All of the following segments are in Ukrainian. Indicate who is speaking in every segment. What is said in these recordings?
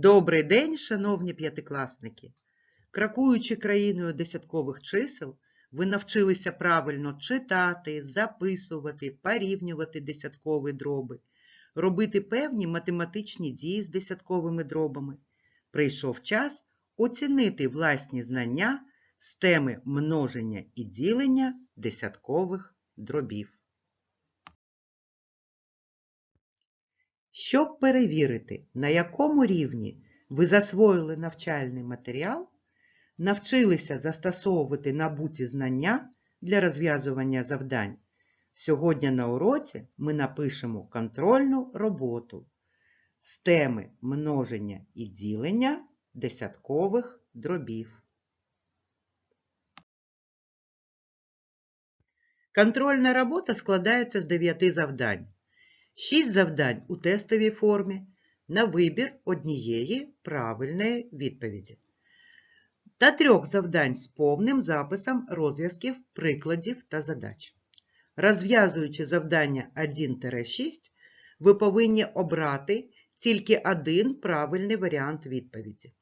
Speaker 1: Добрий день, шановні п'ятикласники! Крокуючи країною десяткових чисел, ви навчилися правильно читати, записувати, порівнювати десяткові дроби, робити певні математичні дії з десятковими дробами. Прийшов час оцінити власні знання з теми множення і ділення десяткових дробів. Щоб перевірити, на якому рівні ви засвоїли навчальний матеріал, навчилися застосовувати набуті знання для розв'язування завдань. Сьогодні на уроці ми напишемо контрольну роботу з теми множення і ділення десяткових дробів. Контрольна робота складається з 9 завдань. 6 завдань у тестовій формі на вибір однієї правильної відповіді. Та трьох завдань з повним записом розв'язків, прикладів та задач. Розв'язуючи завдання 1-6, ви повинні обрати тільки один правильний варіант відповіді.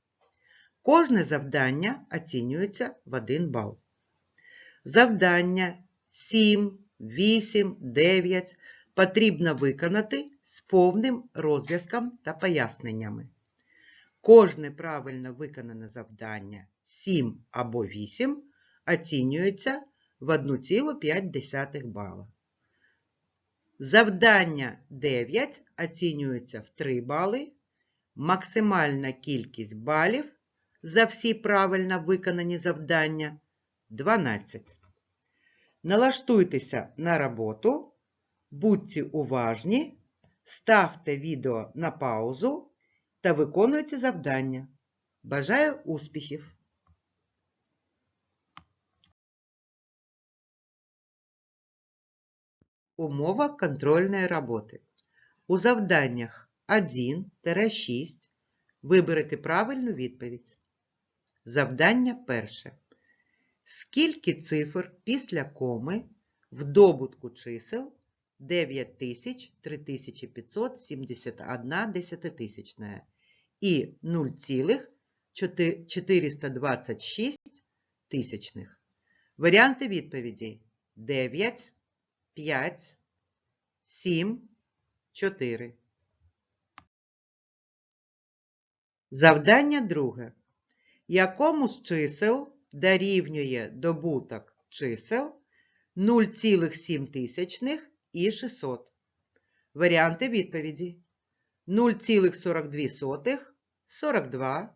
Speaker 1: Кожне завдання оцінюється в 1 бал. Завдання 7, 8, 9 потрібно виконати з повним розв'язком та поясненнями. Кожне правильно виконане завдання 7 або 8 оцінюється в 1,5 бала. Завдання 9 оцінюється в 3 бали. Максимальна кількість балів за всі правильно виконані завдання 12. Налаштуйтеся на роботу, будьте уважні, ставте відео на паузу та виконуйте завдання. Бажаю успіхів! Умова контрольної роботи. У завданнях 1-6 виберете правильну відповідь. Завдання перше. Скільки цифр після коми в добутку чисел 9000, 3571 десятитисячна і 0,426 тисячних. Варіанти відповіді 9, 5, 7, 4. Завдання друге. Якому з чисел дорівнює добуток чисел 0,7 тисячних і 600? Варіанти відповіді 0,42, 42,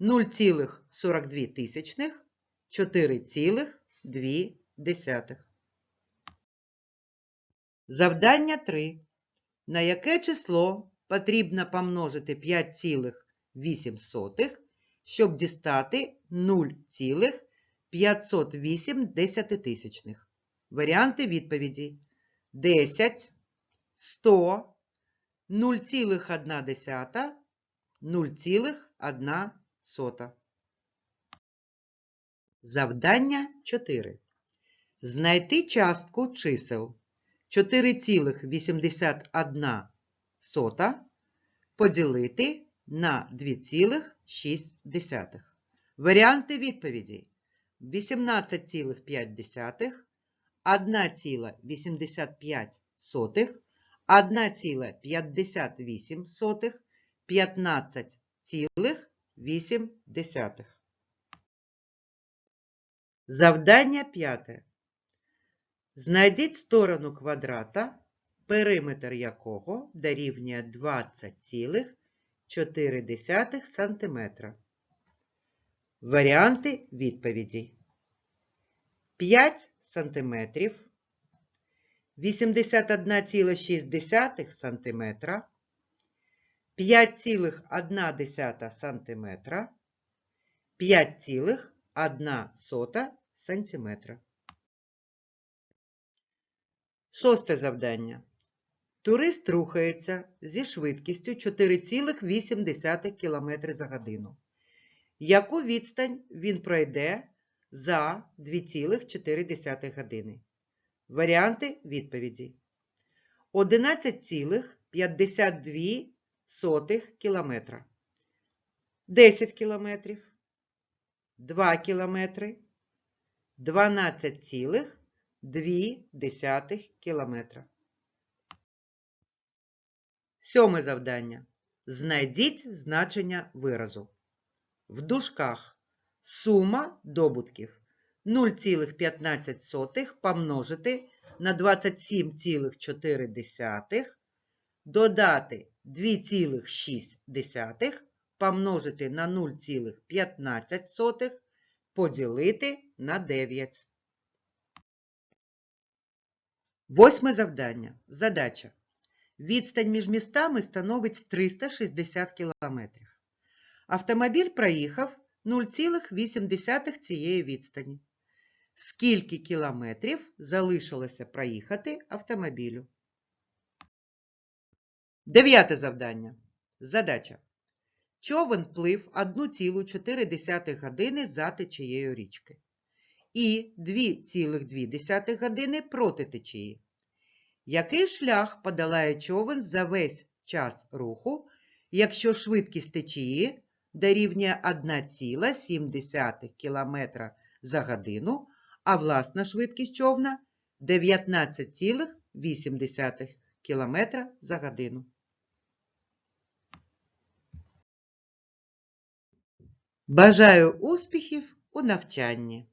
Speaker 1: 0,42 тисячних, 4,2. Завдання 3. На яке число потрібно помножити 5,8, щоб дістати 0,508 десятитисячних? Варіанти відповіді 10, 100, 0,1, 0,1. Завдання 4. Знайти частку чисел 4,81 поділити на 2,6. Варіанти відповіді 18,5, 1,85, 1,58, 15,8. Завдання 5. Знайдіть сторону квадрата, периметр якого дорівнює 20,4 см. Варіанти відповіді 5 см, 81,6 см, 5,1 см, 5,1 см. Шосте завдання. Турист рухається зі швидкістю 4,8 км за годину. Яку відстань він пройде за 2,4 години? Варіанти відповіді. 11,52 км. 10 кілометрів, 2 кілометри, 12,2 кілометра. Сьоме завдання. Знайдіть значення виразу. В дужках сума добутків 0,15 помножити на 27,4, додати 2,6 помножити на 0,15, поділити на 9. Восьме завдання. Задача. Відстань між містами становить 360 км. Автомобіль проїхав 0,8 цієї відстані. Скільки кілометрів залишилося проїхати автомобілю? Дев'яте завдання. Задача. Човен плив 1,4 години за течією річки і 2,2 години проти течії. Який шлях подолає човен за весь час руху, якщо швидкість течії дорівнює 1,7 км за годину, а власна швидкість човна 19,8 км за годину? Бажаю успіхів у навчанні!